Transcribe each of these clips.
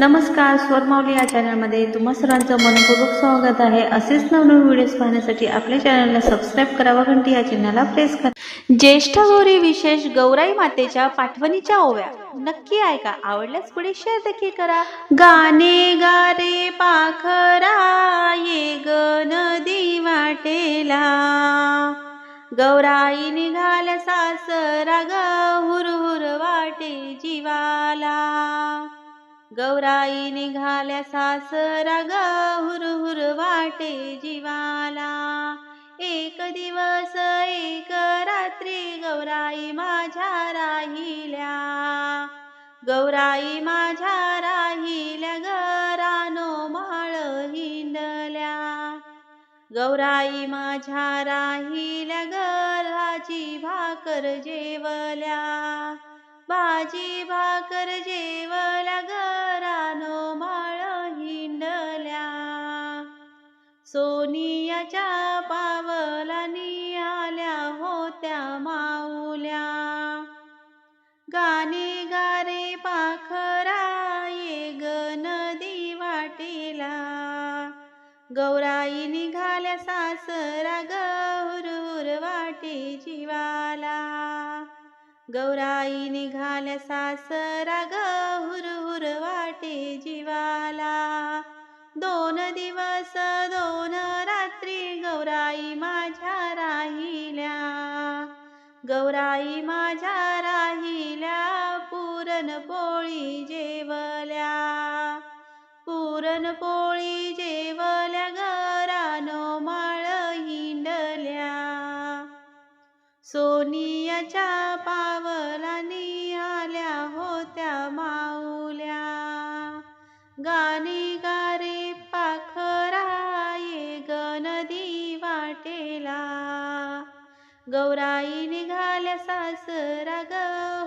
नमस्कार स्वरमावली या चॅनलमध्ये तुम्हा सर्वांचं मनपूर्वक स्वागत आहे. असेच नवनवीन व्हिडिओज पाहण्यासाठी आपल्या चॅनलला सबस्क्राईब करा व घंटी या चिन्हाला प्रेस करा. ज्येष्ठ गौरी विशेष गौराई मातेच्या पाठवणीच्या ओव्या. नक्की ऐका आवडल्यास पुढे शेअर देखील करा. गाणे गारे पाखरा ये ग नदी वाटेला. गौराई निघाल सासरा ग हुर हुर वाटे जीवाला. गौराई निघाल्या सासरा ग हुर वाटे जीवाला. एक दिवस एक रात्री गौराई माझ्या राहिल्या. गौराई माझ्या राहिल्या गरानो माळ हिंडल्या. गौराई माझ्या राहिल्या गराची भाकर जेवल्या. भाजी भाकर जेवल्या सोनियाच्या पावलानी आल्या होत्या माऊल्या. गाणे गारे पाखरा ये ग नदी वाटेला. गौराई निघाल्या सासरा गौरूर हुर वाटे जीवाला. गौराई निघाल्या सासरा गौरूर हुर वाटे जीवाला. दोन दिवस दोन गौराई माझ्या राहिल्या पुरणपोळी जेवल्या. पुरणपोळी जेवल्या घरानो माळ हिंडल्या. सोनियाच्या पावलानी आल्या होत्या माऊल्या. गाणी गारे पाखरा ये वाटेला. गौराई निघाल्या सासरा ग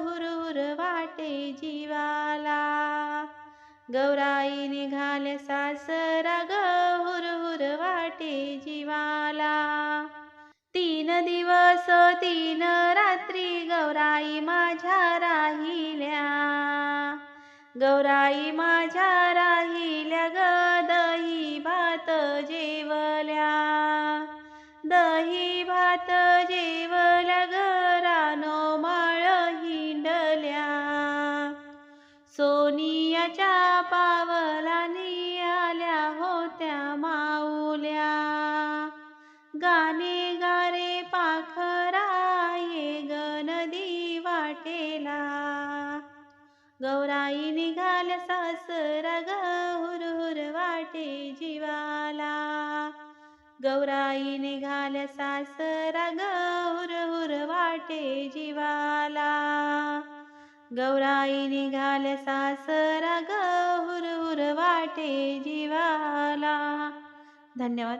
हुर वाटे जीवाला. गौराई निघाल्या सासरा ग हुर हुर वाटे जीवाला. तीन दिवस तीन रात्री गौराई माझ्या राहिल्या. गौराई माझ्या सोनियाच्या पावलानी आल्या होत्या माऊल्या. गाणे गारे पाखरा ये ग नदी वाटेला गौराई निघाल्या सासरा ग हुर वाटे जीवाला. गौराई निघाल्या सासरा ग हुर वाटे जीवा गौराई निघाल सासरा ग हुर वाटे जीवाला. धन्यवाद.